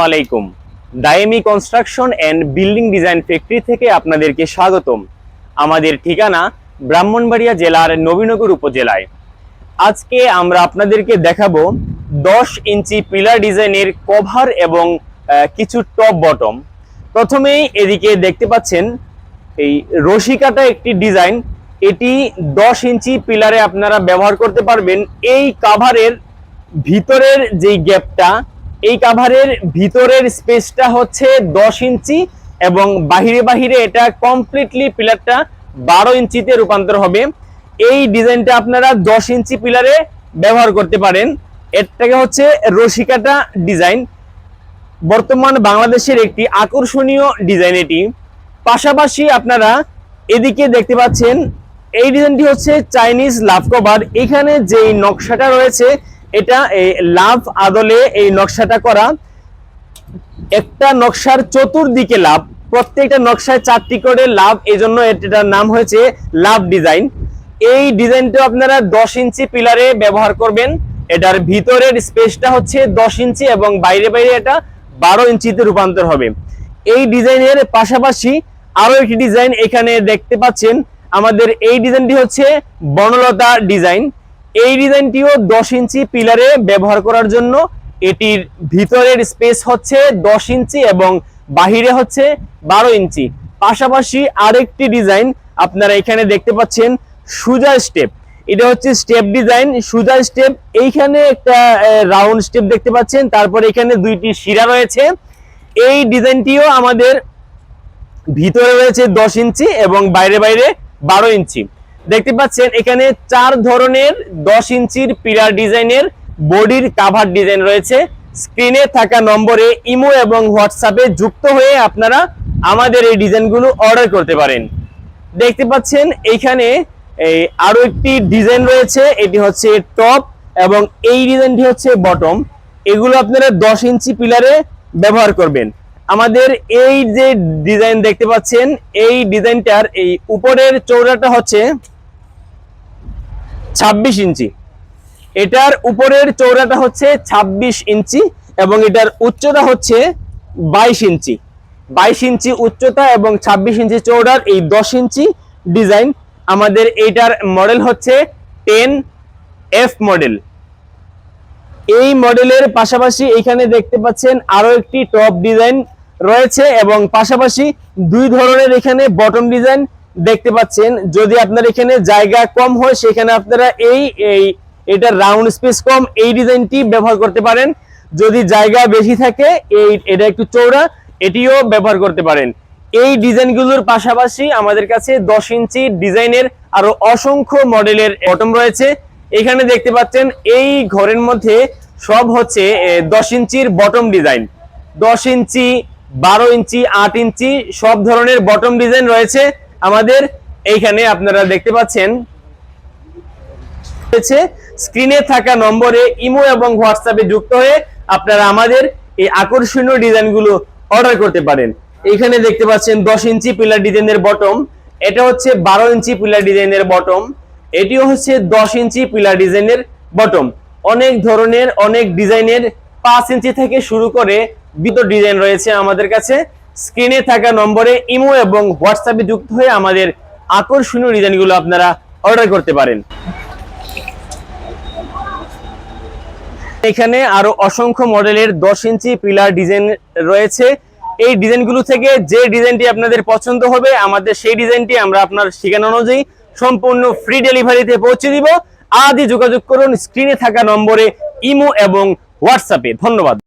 আলাইকুম। Dayemi construction and building design factory থেকে আপনাদেরকে স্বাগতম। আমাদের ঠিকানা ব্রাহ্মণবাড়িয়া জেলার নবীনগর উপজেলায়। আজকে আমরা আপনাদেরকে দেখাবো দশ ইঞ্চি পিলার ডিজাইনের কভার এবং কিছু টপ বটম। প্রথমেই এদিকে দেখতে পাচ্ছেন এই রশিকাটা একটি ডিজাইন। এটি দশ ইঞ্চি পিলারে আপনারা ব্যবহার করতে পারবেন। এই কাভারের ভিতরের যেই গ্যাপটা এই কাভারের ভিতরের স্পেসটা হচ্ছে দশ ইঞ্চি এবং বাহিরে বাহিরে এটা কমপ্লিটলি পিলারটা বারো ইঞ্চিতে রূপান্তর হবে। এই ডিজাইনটা আপনারা দশ ইঞ্চি পিলারে ব্যবহার করতে পারেন। এটাকে হচ্ছে রশিকাটা ডিজাইন বর্তমান বাংলাদেশের একটি আকর্ষণীয় ডিজাইন এটি। পাশাপাশি আপনারা এদিকে দেখতে পাচ্ছেন, এই ডিজাইনটি হচ্ছে চাইনিজ লাভ কভার এখানে যেই নকশাটা রয়েছে এটা এই লাভ আদলে এই নকশাটা করা। একটা নকশার চতুর্দিকে লাভ, প্রত্যেকটা নকশায় চারটি করে লাভ এই জন্য এটার নাম হয়েছে লাভ ডিজাইন। এই ডিজাইনটা আপনারা দশ ইঞ্চি পিলারে ব্যবহার করবেন। এটার ভিতরের স্পেসটা হচ্ছে দশ ইঞ্চি এবং বাইরে বাইরে এটা বারো ইঞ্চিতে রূপান্তর হবে। এই ডিজাইনের পাশাপাশি আরও একটি ডিজাইন এখানে দেখতে পাচ্ছেন। আমাদের এই ডিজাইনটি হচ্ছে বনলতা ডিজাইন। এই ডিজাইনটিও দশ ইঞ্চি পিলারে ব্যবহার করার জন্য। এটির ভিতরের স্পেস হচ্ছে দশ ইঞ্চি এবং বাহিরে হচ্ছে বারো ইঞ্চি। পাশাপাশি আরেকটি ডিজাইন আপনারা এখানে দেখতে পাচ্ছেন, সুজা স্টেপ। এটা হচ্ছে স্টেপ ডিজাইন, সুজা স্টেপ। এইখানে একটা রাউন্ড স্টেপ দেখতে পাচ্ছেন, তারপর এখানে দুইটি শিরা রয়েছে। এই ডিজাইনটিও আমাদের ভিতরে রয়েছে দশ ইঞ্চি এবং বাইরে বাইরে বারো ইঞ্চি। দেখতে পাচ্ছেন এখানে চার ধরনের দশ ইঞ্চির পিলার ডিজাইনের বডির কাভার ডিজাইন রয়েছে। স্ক্রিনে থাকা নম্বরে ইমো এবং হোয়াটসঅ্যাপে যুক্ত হয়ে আপনারা আমাদের এই ডিজাইনগুলো অর্ডার করতে পারেন। দেখতে পাচ্ছেন এইখানে এই আরও একটি ডিজাইন রয়েছে, এটি হচ্ছে টপ এবং এই ডিজাইনটি হচ্ছে বটম। এগুলো আপনারা দশ ইঞ্চি পিলারে ব্যবহার করবেন। আমাদের এই যে ডিজাইন দেখতে পাচ্ছেন, এই ডিজাইনটার এই উপরের চৌড়াটা হচ্ছে ছাব্বিশ ইঞ্চি। এটার উপরের চৌড়াটা হচ্ছে ২৬ ইঞ্চি এবং এটার উচ্চতা হচ্ছে বাইশ ইঞ্চি। বাইশ ইঞ্চি উচ্চতা এবং ২৬ ইঞ্চি চৌড়ার এই দশ ইঞ্চি ডিজাইন আমাদের এইটার মডেল হচ্ছে টেন এফ মডেল। এই মডেলের পাশাপাশি এখানে দেখতে পাচ্ছেন আরও একটি টপ ডিজাইন রয়েছে এবং পাশাপাশি দুই ধরনের এখানে বটম ডিজাইন দেখতে পাচ্ছেন, যদি আপনার এখানে জায়গা কম হয়, সেখানে আপনারা এই এই, এটা রাউন্ড স্পেস কম, এই ডিজাইনটি ব্যবহার করতে পারেন। যদি জায়গা বেশি থাকে, এই, এটা একটু চৌড়া এটিও ব্যবহার করতে পারেন। এই ডিজাইনগুলোর পাশাপাশি আমাদের কাছে দশ ইঞ্চি ডিজাইনের আরও অসংখ্য মডেলের বটম রয়েছে। এখানে দেখতে পাচ্ছেন, এই ঘরের মধ্যে সব হচ্ছে দশ ইঞ্চির বটম ডিজাইন দশ ইঞ্চি, বারো ইঞ্চি, আট ইঞ্চি, সব ধরনের বটম ডিজাইন রয়েছে। আমাদের এইখানে আপনারা দেখতে পাচ্ছেন। স্ক্রিনে থাকা নম্বরে ইমো এবং হোয়াটসঅ্যাপে যুক্ত হয়ে আপনারা আমাদের এই আকর্ষণীয় ডিজাইনগুলো অর্ডার করতে পারেন। এখানে দেখতে পাচ্ছেন দশ ইঞ্চি পিলার ডিজাইনের বটম, এটা হচ্ছে বারো ইঞ্চি পিলার ডিজাইনের বটম, এটিও হচ্ছে দশ ইঞ্চি পিলার ডিজাইনের বটম। অনেক ধরনের, অনেক ডিজাইনের পাঁচ ইঞ্চি থেকে শুরু করে বিত ডিজাইন রয়েছে আমাদের কাছে। স্ক্রিনে থাকা নম্বরে ইমো এবং হোয়াটসঅ্যাপে যুক্ত হয়ে আমাদের আকর্ষণীয় ডিজাইনগুলো আপনারা অর্ডার করতে পারেন। এখানে আরও অসংখ্য মডেলের দশ ইঞ্চি পিলার ডিজাইন রয়েছে। এই ডিজাইনগুলো থেকে যে ডিজাইনটি আপনাদের পছন্দ হবে, আমাদের সেই ডিজাইনটি আমরা আপনার ঠিকানা অনুযায়ী সম্পূর্ণ ফ্রি ডেলিভারিতে পৌঁছে দিব। আজই যোগাযোগ করুন স্ক্রিনে থাকা নম্বরে ইমো এবং হোয়াটসঅ্যাপে। ধন্যবাদ।